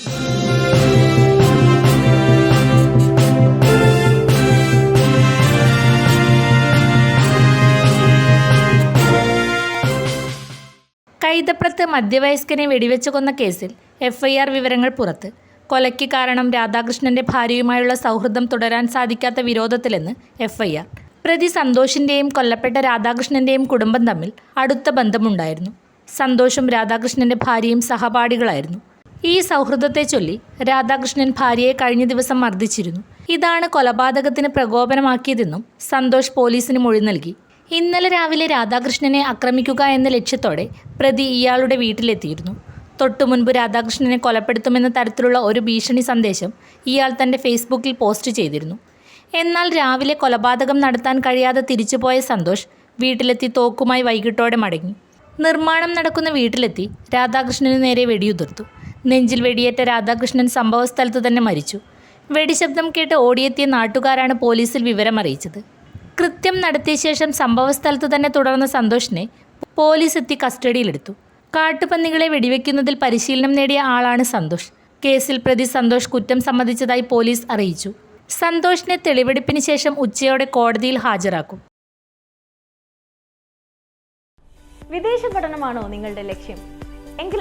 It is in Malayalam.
കൈതപ്രത്ത് മധ്യവയസ്കനെ വെടിവെച്ച് കൊന്ന കേസിൽ എഫ്ഐആർ വിവരങ്ങൾ പുറത്ത്. കൊലയ്ക്ക് കാരണം രാധാകൃഷ്ണന്റെ ഭാര്യയുമായുള്ള സൗഹൃദം തുടരാൻ സാധിക്കാത്ത വിരോധത്തിലെന്ന് എഫ്ഐആർ. പ്രതി സന്തോഷിന്റെയും കൊല്ലപ്പെട്ട രാധാകൃഷ്ണന്റെയും കുടുംബം തമ്മിൽ അടുത്ത ബന്ധമുണ്ടായിരുന്നു. സന്തോഷും രാധാകൃഷ്ണന്റെ ഭാര്യയും സഹപാഠികളായിരുന്നു. ഈ സൗഹൃദത്തെ ചൊല്ലി രാധാകൃഷ്ണൻ ഭാര്യയെ കഴിഞ്ഞ ദിവസം മർദ്ദിച്ചിരുന്നു. ഇതാണ് കൊലപാതകത്തിന് പ്രകോപനമാക്കിയതെന്നും സന്തോഷ് പോലീസിന് മൊഴി നൽകി. ഇന്നലെ രാവിലെ രാധാകൃഷ്ണനെ ആക്രമിക്കുക എന്ന ലക്ഷ്യത്തോടെ പ്രതി ഇയാളുടെ വീട്ടിലെത്തിയിരുന്നു. തൊട്ടു മുൻപ് രാധാകൃഷ്ണനെ കൊലപ്പെടുത്തുമെന്ന തരത്തിലുള്ള ഒരു ഭീഷണി സന്ദേശം ഇയാൾ തന്റെ ഫേസ്ബുക്കിൽ പോസ്റ്റ് ചെയ്തിരുന്നു. എന്നാൽ രാവിലെ കൊലപാതകം നടത്താൻ കഴിയാതെ തിരിച്ചുപോയ സന്തോഷ് വീട്ടിലെത്തി തോക്കുമായി വൈകിട്ടോടെ മടങ്ങി. നിർമ്മാണം നടക്കുന്ന വീട്ടിലെത്തി രാധാകൃഷ്ണന് നേരെ വെടിയുതിർത്തു. നെഞ്ചിൽ വെടിയേറ്റ രാധാകൃഷ്ണൻ സംഭവസ്ഥലത്ത് തന്നെ മരിച്ചു. വെടിശബ്ദം കേട്ട് ഓടിയെത്തിയ നാട്ടുകാരാണ് പോലീസിൽ വിവരമറിയിച്ചത് കൃത്യം നടത്തിയ ശേഷം സംഭവസ്ഥലത്ത് തന്നെ തുടർന്ന സന്തോഷിനെ പോലീസ് എത്തി കസ്റ്റഡിയിലെടുത്തു. കാട്ടുപന്നികളെ വെടിവെക്കുന്നതിൽ പരിശീലനം നേടിയ ആളാണ് സന്തോഷ്. കേസിൽ പ്രതി സന്തോഷ് കുറ്റം സമ്മതിച്ചതായി പോലീസ് അറിയിച്ചു. സന്തോഷിനെ തെളിവെടുപ്പിന് ശേഷം ഉച്ചയോടെ കോടതിയിൽ ഹാജരാക്കും. വിദേശ പഠനമാണോ നിങ്ങളുടെ ലക്ഷ്യം?